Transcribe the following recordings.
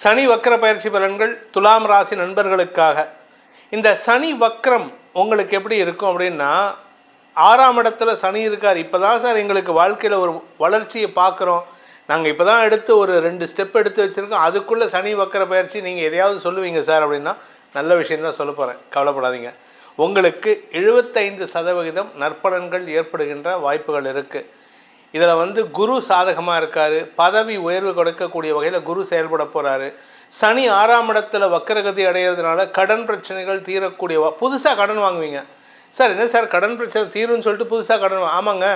சனி வக்கர பயிற்சி பலன்கள் துலாம் ராசி நண்பர்களுக்காக. இந்த சனி வக்ரம் உங்களுக்கு எப்படி இருக்கும் அப்படின்னா ஆறாம் இடத்துல சனி இருக்கார். இப்போ தான் சார் எங்களுக்கு வாழ்க்கையில் ஒரு வளர்ச்சியை பார்க்குறோம். நாங்கள் இப்போ தான் எடுத்து ஒரு ரெண்டு ஸ்டெப் எடுத்து வச்சுருக்கோம். அதுக்குள்ளே சனி வக்கர பயிற்சி நீங்கள் எதையாவது சொல்லுவீங்க சார் அப்படின்னா நல்ல விஷயந்தான் சொல்ல போகிறேன் கவலைப்படாதீங்க. உங்களுக்கு எழுபத்தைந்து சதவிகிதம் நற்பலன்கள் ஏற்படுகின்ற வாய்ப்புகள் இருக்குது இதில் வந்து குரு சாதகமாக இருக்கார். பதவி உயர்வு கொடுக்கக்கூடிய வகையில் குரு செயல்பட போகிறாரு சனி ஆறாம் இடத்துல வக்கரகதி அடைகிறதுனால கடன் பிரச்சனைகள் தீரக்கூடிய புதுசாக கடன் வாங்குவீங்க. சார் என்ன சார் கடன் பிரச்சனை தீரும்னு சொல்லிட்டு புதுசாக கடன் ஆமாங்க.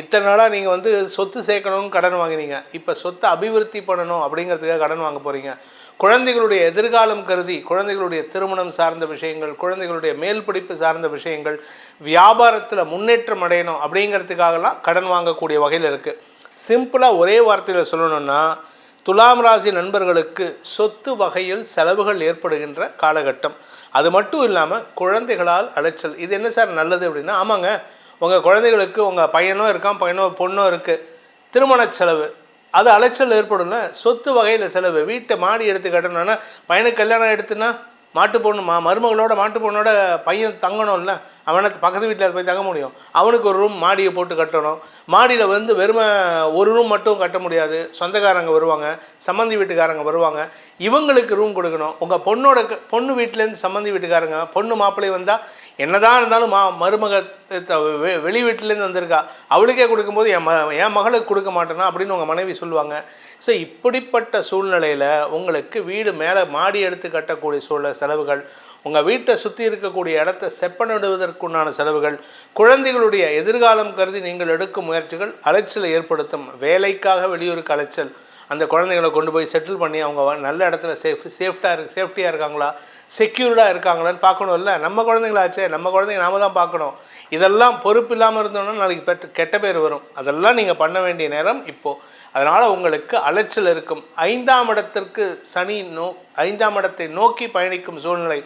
இத்தனை நாளாக நீங்கள் வந்து சொத்து சேர்க்கணும்னு கடன் வாங்கினீங்க. இப்போ சொத்தை அபிவிருத்தி பண்ணணும் அப்படிங்கிறதுக்காக கடன் வாங்க போகிறீங்க குழந்தைகளுடைய எதிர்காலம் கருதி குழந்தைகளுடைய திருமணம் சார்ந்த விஷயங்கள் குழந்தைகளுடைய மேல் படிப்பு சார்ந்த விஷயங்கள் வியாபாரத்தில் முன்னேற்றம் அடையணும் அப்படிங்கிறதுக்காகலாம் கடன் வாங்கக்கூடிய வகையில் இருக்குது சிம்பிளாக ஒரே வார்த்தையில் சொல்லணும்னா துலாம் ராசி நண்பர்களுக்கு சொத்து வகையில் செலவுகள் ஏற்படுகின்ற காலகட்டம். அது மட்டும் இல்லாமல் குழந்தைகளால் அலைச்சல். இது என்ன சார் நல்லது அப்படின்னா ஆமாங்க. உங்கள் குழந்தைகளுக்கு உங்கள் பையனோ இருக்கான் பையனோ பொண்ணோ இருக்குது திருமண செலவு அது அலைச்சல் ஏற்படும்ல. சொத்து வகையில் செலவு. வீட்டை மாடி எடுத்து கட்டணும்னா பையனுக்கு கல்யாணம் எடுத்துனா மாட்டு பொண்ணு மா மருமகளோட மாட்டு பொண்ணோட பையன் தங்கணும்ல. அவனை பக்கத்து வீட்டில் போய் தங்க முடியும். அவனுக்கு ஒரு ரூம் மாடியை போட்டு கட்டணும். மாடியில் வந்து வெறுமை ஒரு ரூம் மட்டும் கட்ட முடியாது. சொந்தக்காரங்க வருவாங்க. சம்மந்தி வீட்டுக்காரங்க வருவாங்க. இவங்களுக்கு ரூம் கொடுக்கணும். உங்கள் பொண்ணோட க- பொண்ணு வீட்டிலேருந்து சம்மந்தி வீட்டுக்காரங்க பொண்ணு மாப்பிள்ளை வந்தால் என்னதான் இருந்தாலும் மா மருமக வெளி வீட்டிலேருந்து வந்திருக்கா. அவளுக்கே கொடுக்கும்போது என் ம என் மகளுக்கு கொடுக்க மாட்டேனா? அப்படின்னு உங்கள் மனைவி சொல்லுவாங்க. ஸோ இப்படிப்பட்ட சூழ்நிலையில் உங்களுக்கு வீடு மேலே மாடி எடுத்து கட்டக்கூடிய சூழல் செலவுகள் உங்கள் வீட்டை சுற்றி இருக்கக்கூடிய இடத்த செப்பனிடுவதற்குண்டான செலவுகள் குழந்தைகளுடைய எதிர்காலம் கருதி நீங்கள் எடுக்கும் முயற்சிகள் அலைச்சலை ஏற்படுத்தும் வேலைக்காக வெளியூருக்கு அலைச்சல் அந்த குழந்தைகளை கொண்டு போய் செட்டில் பண்ணி அவங்க நல்ல இடத்துல சேஃப் சேஃப்டாக இருக்கு சேஃப்டியாக இருக்காங்களா? செக்யூர்டாக இருக்காங்களான்னு பார்க்கணும்ல. நம்ம குழந்தைங்களாச்சே நம்ம குழந்தைங்க நாம தான் பார்க்கணும். இதெல்லாம் பொறுப்பு இல்லாமல் இருந்தோம்னா நாளைக்கு பெற்ற கெட்ட பேர் வரும். அதெல்லாம் நீங்கள் பண்ண வேண்டிய நேரம் இப்போது அதனால் உங்களுக்கு அலைச்சல் இருக்கும். ஐந்தாம் இடத்திற்கு சனி நோ ஐந்தாம் இடத்தை நோக்கி பயணிக்கும் சூழ்நிலை.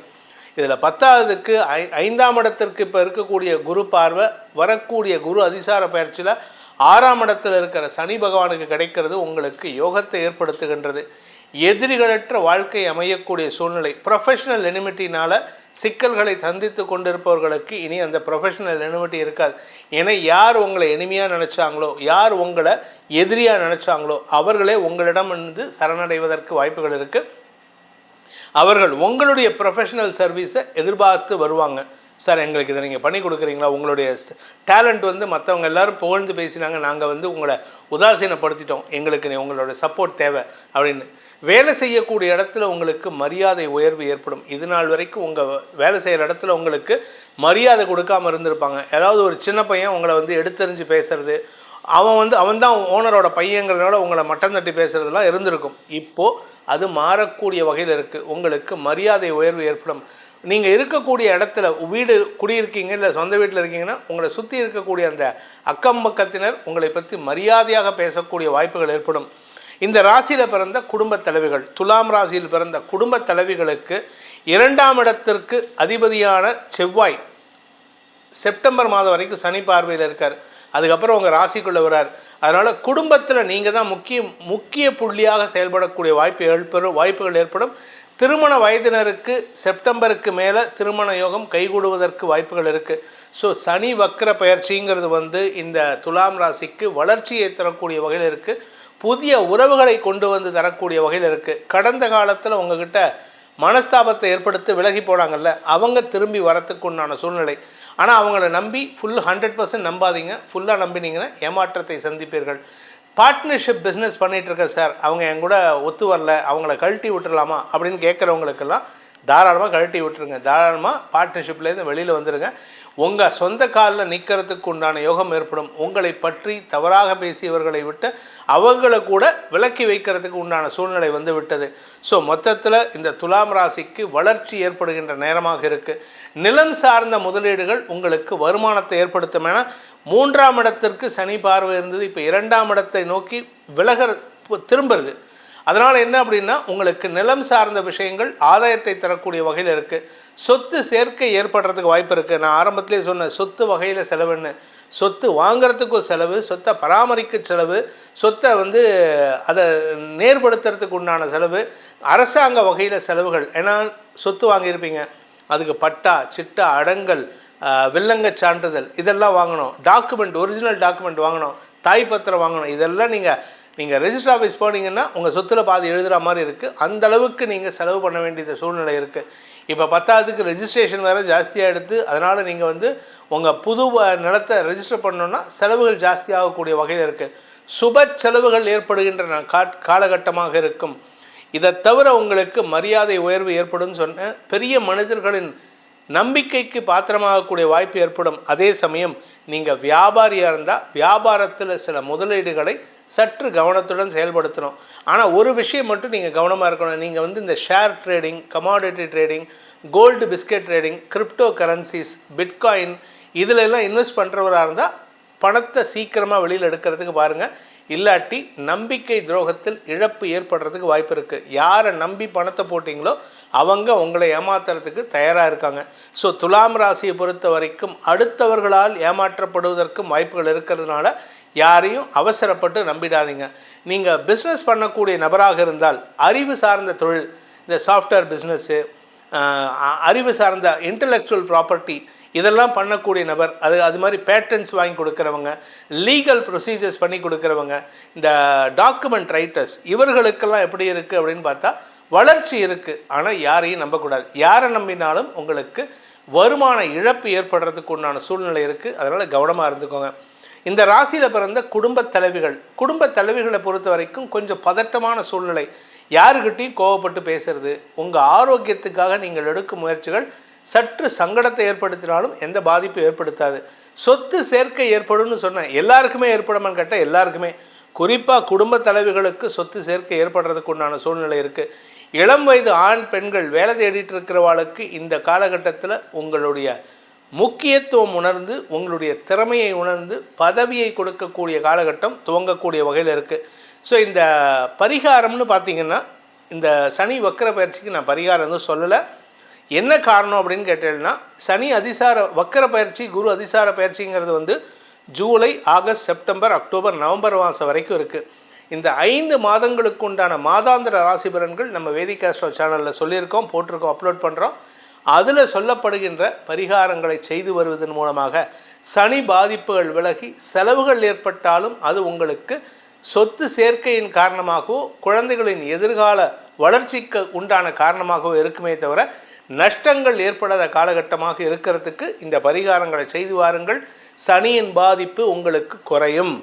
இதில் பத்தாவதுக்கு ஐ ஐந்தாம் இடத்திற்கு இப்போ இருக்கக்கூடிய குரு பார்வை வரக்கூடிய குரு அதிசார பயிற்சியில் ஆறாம் இடத்தில் இருக்கிற சனி பகவானுக்கு கிடைக்கிறது உங்களுக்கு யோகத்தை ஏற்படுத்துகின்றது. எதிரிகளற்ற வாழ்க்கை அமையக்கூடிய சூழ்நிலை. ப்ரொஃபஷனல் எனிமிட்டினால் சிக்கல்களை சந்தித்து கொண்டிருப்பவர்களுக்கு இனி அந்த ப்ரொஃபஷனல் எனிமிட்டி இருக்காது. ஏன்னா யார் உங்களை எளிமையாக நினச்சாங்களோ யார் உங்களை எதிரியாக நினச்சாங்களோ அவர்களே உங்களிடம் வந்து சரணடைவதற்கு வாய்ப்புகள் இருக்குது அவர்கள் உங்களுடைய ப்ரொஃபஷனல் சர்வீஸை எதிர்பார்த்து வருவாங்க. சார் எங்களுக்கு இதை நீங்கள் பண்ணி கொடுக்குறீங்களா? உங்களுடைய டேலண்ட் வந்து மற்றவங்க எல்லாரும் புகழ்ந்து பேசினாங்க. நாங்கள் வந்து உங்களை உதாசீனப்படுத்திட்டோம். எங்களுக்கு நீ உங்களோட சப்போர்ட் தேவை அப்படின்னு. வேலை செய்யக்கூடிய இடத்துல உங்களுக்கு மரியாதை உயர்வு ஏற்படும். இது நாள் வரைக்கும் உங்கள் வேலை செய்கிற இடத்துல உங்களுக்கு மரியாதை கொடுக்காம இருந்திருப்பாங்க. ஏதாவது ஒரு சின்ன பையன் உங்களை வந்து எடுத்தெறிஞ்சு பேசுறது அவன் வந்து அவன் தான் ஓனரோட பையங்கிறதுனால உங்களை மட்டம் தட்டி பேசுறதுலாம் இருந்திருக்கும். இப்போது அது மாறக்கூடிய வகையில் இருக்குது உங்களுக்கு மரியாதை உயர்வு ஏற்படும். நீங்கள் இருக்கக்கூடிய இடத்துல வீடு குடியிருக்கீங்க இல்லை சொந்த வீட்டில் இருக்கீங்கன்னா உங்களை சுற்றி இருக்கக்கூடிய அந்த அக்கம் பக்கத்தினர் உங்களை பற்றி மரியாதையாக பேசக்கூடிய வாய்ப்புகள் ஏற்படும். இந்த ராசியில் பிறந்த குடும்பத் தலைவிகள் துலாம் ராசியில் பிறந்த குடும்பத் தலைவிகளுக்கு இரண்டாம் இடத்திற்கு அதிபதியான செவ்வாய் செப்டம்பர் மாதம் வரைக்கும் சனி பார்வையில் இருக்கார். அதுக்கப்புறம் உங்கள் ராசிக்குள்ளே வரார். அதனால் குடும்பத்தில் நீங்கள் தான் முக்கிய முக்கிய புள்ளியாக செயல்படக்கூடிய வாய்ப்பு ஏற்படும் வாய்ப்புகள் ஏற்படும். திருமண வயதினருக்கு செப்டம்பருக்கு மேலே திருமண யோகம் கைகூடுவதற்கு வாய்ப்புகள் இருக்குது ஸோ சனி வக்கர பயிற்சிங்கிறது வந்து இந்த துலாம் ராசிக்கு வளர்ச்சியை தரக்கூடிய வகையில் இருக்குது புதிய உறவுகளை கொண்டு வந்து தரக்கூடிய வகையில் இருக்குது கடந்த காலத்தில் உங்ககிட்ட மனஸ்தாபத்தை ஏற்படுத்தி விலகி போனாங்கல்ல அவங்க திரும்பி வரத்துக்கு உண்டான சூழ்நிலை. ஆனால் அவங்கள நம்பி ஃபுல் ஹண்ட்ரட் பர்சன்ட் நம்பாதீங்க. ஃபுல்லாக நம்பினீங்கன்னா ஏமாற்றத்தை சந்திப்பீர்கள். பார்ட்னர்ஷிப் பிஸ்னஸ் பண்ணிகிட்ருக்க சார் அவங்க என் கூட ஒத்து வரல. அவங்கள கழட்டி விட்டுடலாமா அப்படின்னு கேட்குறவங்களுக்கெல்லாம் தாராளமாக கழட்டி விட்டுருங்க. தாராளமாக பார்ட்னர்ஷிப்லேருந்து வெளியில் வந்துடுங்க உங்கள் சொந்த காலில் நிற்கிறதுக்கு உண்டான யோகம் ஏற்படும். உங்களை பற்றி தவறாக பேசியவர்களை விட்டு அவங்கள கூட விலக்கி வைக்கிறதுக்கு உண்டான சூழ்நிலை வந்து விட்டது ஸோ மொத்தத்தில் இந்த துலாம் ராசிக்கு வளர்ச்சி ஏற்படுகின்ற நேரமாக இருக்குது நிலம் சார்ந்த முதலீடுகள் உங்களுக்கு வருமானத்தை ஏற்படுத்தும் என மூன்றாம் இடத்திற்கு சனி பார்வை இருந்தது. இப்போ இரண்டாம் இடத்தை நோக்கி விலகிற திரும்புறது. அதனால் என்ன அப்படின்னா உங்களுக்கு நிலம் சார்ந்த விஷயங்கள் ஆதாயத்தை தரக்கூடிய வகையில் இருக்குது சொத்து சேர்க்கை ஏற்படுறதுக்கு வாய்ப்பு இருக்குது நான் ஆரம்பத்திலே சொன்ன சொத்து வகையில் செலவுன்னு. சொத்து வாங்குறதுக்கு செலவு சொத்தை பராமரிக்க செலவு சொத்தை வந்து அதை நேர்படுத்துறதுக்கு உண்டான செலவு அரசாங்க வகையில் செலவுகள். ஏன்னா சொத்து வாங்கியிருப்பீங்க. அதுக்கு பட்டா சிட்டா அடங்கல் வில்லங்க வில்லங்கச் சான்றிதழ் இதெல்லாம் வாங்கணும். டாக்குமெண்ட் ஒரிஜினல் டாக்குமெண்ட் வாங்கணும். தாய் பத்திரம் வாங்கணும். இதெல்லாம் நீங்கள் நீங்கள் ரெஜிஸ்டர் ஆஃபீஸ் போனீங்கன்னா உங்கள் சொத்துல பாதி எழுதுகிற மாதிரி இருக்குது அந்த அளவுக்கு நீங்கள் செலவு பண்ண வேண்டிய சூழ்நிலை இருக்குது இப்போ பத்தாவதுக்கு ரெஜிஸ்ட்ரேஷன் வேறு ஜாஸ்தியாக எடுத்து அதனால் நீங்கள் வந்து உங்கள் புது வ- நிலத்தை ரெஜிஸ்டர் பண்ணோன்னா செலவுகள் ஜாஸ்தியாகக்கூடிய வகையில் இருக்குது சுப செலவுகள் ஏற்படுகின்ற நா- காட்- காலகட்டமாக இருக்கும். இதை தவிர உங்களுக்கு மரியாதை உயர்வு ஏற்படும் சொன்ன பெரிய மனிதர்களின் நம்பிக்கைக்கு பாத்திரமாகக்கூடிய வாய்ப்பு ஏற்படும். அதே சமயம் நீங்கள் வியாபாரியாக இருந்தால் வியாபாரத்தில் சில முதலீடுகளை சற்று கவனத்துடன் செயல்படுத்தணும். ஆனால் ஒரு விஷயம் மட்டும் நீங்கள் கவனமாக இருக்கணும். நீங்கள் வந்து இந்த share trading commodity trading gold biscuit trading crypto currencies bitcoin இதில் எல்லாம் இன்வெஸ்ட் பண்ணுறவராக இருந்தால் பணத்தை சீக்கிரமாக வெளியில் எடுக்கிறதுக்கு பாருங்கள் இல்லாட்டி நம்பிக்கை துரோகத்தில் இழப்பு ஏற்படுறதுக்கு வாய்ப்பு இருக்குது யாரை நம்பி பணத்தை போட்டிங்களோ அவங்க உங்களை ஏமாத்துறதுக்கு தயாராக இருக்காங்க. ஸோ துலாம் ராசியை பொறுத்த வரைக்கும் அடுத்தவர்களால் ஏமாற்றப்படுவதற்கும் வாய்ப்புகள் இருக்கிறதுனால யாரையும் அவசரப்பட்டு நம்பிடாதீங்க. நீங்கள் பிஸ்னஸ் பண்ணக்கூடிய நபராக இருந்தால் அறிவு சார்ந்த தொழில் இந்த சாஃப்ட்வேர் பிஸ்னஸ்ஸு அறிவு சார்ந்த இன்டலெக்சுவல் ப்ராப்பர்ட்டி இதெல்லாம் பண்ணக்கூடிய நபர் அது அது மாதிரி பேட்டன்ஸ் வாங்கி கொடுக்குறவங்க லீகல் ப்ரொசீஜர்ஸ் பண்ணி கொடுக்குறவங்க இந்த டாக்குமெண்ட் ரைட்டர்ஸ் இவர்களுக்கெல்லாம் எப்படி இருக்குது அப்படின்னு பார்த்தா வளர்ச்சி இருக்குது ஆனால் யாரையும் நம்பக்கூடாது. யாரை நம்பினாலும் உங்களுக்கு வருமான இழப்பு ஏற்படுறதுக்கு உண்டான சூழ்நிலை இருக்குது அதனால் கவனமாக இருந்துக்கோங்க. இந்த ராசியில் பிறந்த குடும்பத் தலைவிகள் குடும்பத் தலைவிகளை பொறுத்த வரைக்கும் கொஞ்சம் பதட்டமான சூழ்நிலை. யாருக்கிட்டையும் கோவப்பட்டு பேசுறது உங்கள் ஆரோக்கியத்துக்காக நீங்கள் எடுக்கும் முயற்சிகள் சற்று சங்கடத்தை ஏற்படுத்தினாலும் எந்த பாதிப்பும் ஏற்படுத்தாது. சொத்து சேர்க்கை ஏற்படும்னு சொன்னேன் எல்லாருக்குமே ஏற்படுமான்னு கேட்டால் எல்லாருக்குமே. குறிப்பாக குடும்ப தலைவிகளுக்கு சொத்து சேர்க்கை ஏற்படுறதுக்கு உண்டான சூழ்நிலை இருக்குது இளம் வயது ஆண் பெண்கள் வேலை தேடிட்டு இருக்கிறவாளுக்கு இந்த காலகட்டத்தில் உங்களுடைய முக்கியத்துவம் உணர்ந்து உங்களுடைய திறமையை உணர்ந்து பதவியை கொடுக்கக்கூடிய காலகட்டம் துவங்கக்கூடிய வகையில் இருக்குது ஸோ இந்த பரிகாரம்னு பார்த்தீங்கன்னா இந்த சனி வக்கர பயிற்சிக்கு நான் பரிகாரம் எதுவும் சொல்லலை. என்ன காரணம் அப்படின்னு கேட்டேன்னா சனி அதிசார வக்கர பயிற்சி குரு அதிசார பயிற்சிங்கிறது வந்து July August September October November மாதம் வரைக்கும் இருக்குது இந்த ஐந்து மாதங்களுக்கு உண்டான மாதாந்திர ராசி பலன்கள் நம்ம வேதிகாஸ்ட்ரோ சேனலில் சொல்லியிருக்கோம் போட்டிருக்கோம் அப்லோட் பண்ணுறோம் அதில் சொல்லப்படுகின்ற பரிகாரங்களை செய்து வருவதன் மூலமாக சனி பாதிப்புகள் விலகி செலவுகள் ஏற்பட்டாலும் அது உங்களுக்கு சொத்து சேர்க்கையின் காரணமாகவோ குழந்தைகளின் எதிர்கால வளர்ச்சிக்கு உண்டான காரணமாகவோ இருக்குமே தவிர நஷ்டங்கள் ஏற்படாத காலகட்டமாக இருக்கிறதுக்கு இந்த பரிகாரங்களை செய்து வாருங்கள். சனியின் பாதிப்பு உங்களுக்கு குறையும்.